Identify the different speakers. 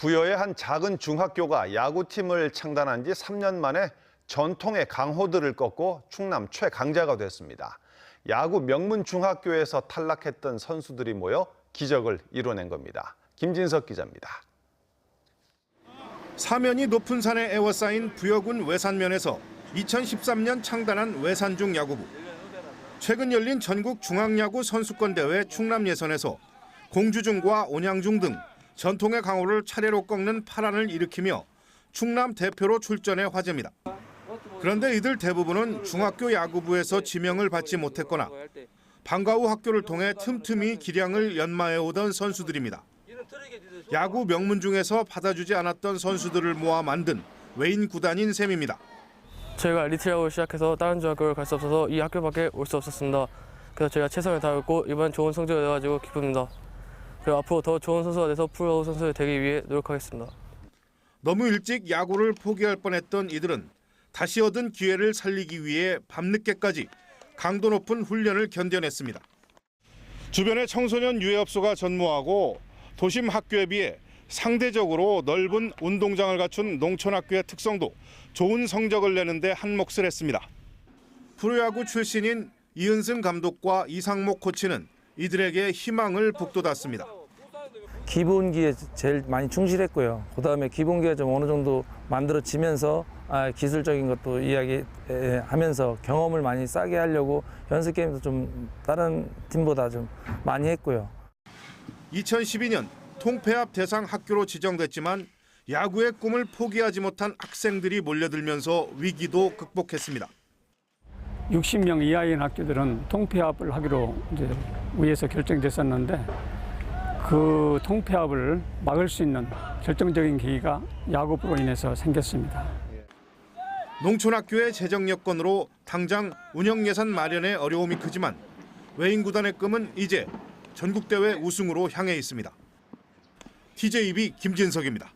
Speaker 1: 부여의 한 작은 중학교가 야구팀을 창단한 지 3년 만에 전통의 강호들을 꺾고 충남 최강자가 됐습니다. 야구 명문 중학교에서 탈락했던 선수들이 모여 기적을 이뤄낸 겁니다. 김진석 기자입니다.
Speaker 2: 사면이 높은 산에 에워싸인 부여군 외산면에서 2013년 창단한 외산중 야구부. 최근 열린 전국 중앙야구 선수권 대회 충남 예선에서 공주중과 온양중 등 전통의 강호를 차례로 꺾는 파란을 일으키며 충남 대표로 출전해 화제입니다. 그런데 이들 대부분은 중학교 야구부에서 지명을 받지 못했거나 방과 후 학교를 통해 틈틈이 기량을 연마해 오던 선수들입니다. 야구 명문 중에서 받아주지 않았던 선수들을 모아 만든 외인 구단인 셈입니다.
Speaker 3: 저희가 리트라고 시작해서 다른 중학교를 갈 수 없어서 이 학교밖에 올 수 없었습니다. 그래서 저희가 최선을 다했고 이번 좋은 성적을 내가지고 기쁩니다. 그리고 앞으로 더 좋은 선수가 돼서 프로 선수 되기 위해 노력하겠습니다.
Speaker 2: 너무 일찍 야구를 포기할 뻔했던 이들은 다시 얻은 기회를 살리기 위해 밤늦게까지 강도 높은 훈련을 견뎌냈습니다. 주변에 청소년 유해업소가 전무하고 도심 학교에 비해 상대적으로 넓은 운동장을 갖춘 농촌 학교의 특성도 좋은 성적을 내는데 한 몫을 했습니다. 프로야구 출신인 이은승 감독과 이상목 코치는 이들에게 희망을 북돋았습니다.
Speaker 4: 기본기에 제일 많이 충실했고요. 그다음에 기본기가 좀 어느 정도 만들어지면서 아, 기술적인 것도 이야기하면서 경험을 많이 싸게 하려고 연습 게임도 좀 다른 팀보다 좀 많이 했고요.
Speaker 2: 2012년 통폐합 대상 학교로 지정됐지만 야구의 꿈을 포기하지 못한 학생들이 몰려들면서 위기도 극복했습니다.
Speaker 5: 60명 이하인 학교들은 통폐합을 하기로 이제 위에서 결정됐었는데 그 통폐합을 막을 수 있는 결정적인 계기가 야구부로 인해서 생겼습니다.
Speaker 2: 농촌학교의 재정 여건으로 당장 운영 예산 마련에 어려움이 크지만 외인 구단의 꿈은 이제 전국대회 우승으로 향해 있습니다. TJB 김진석입니다.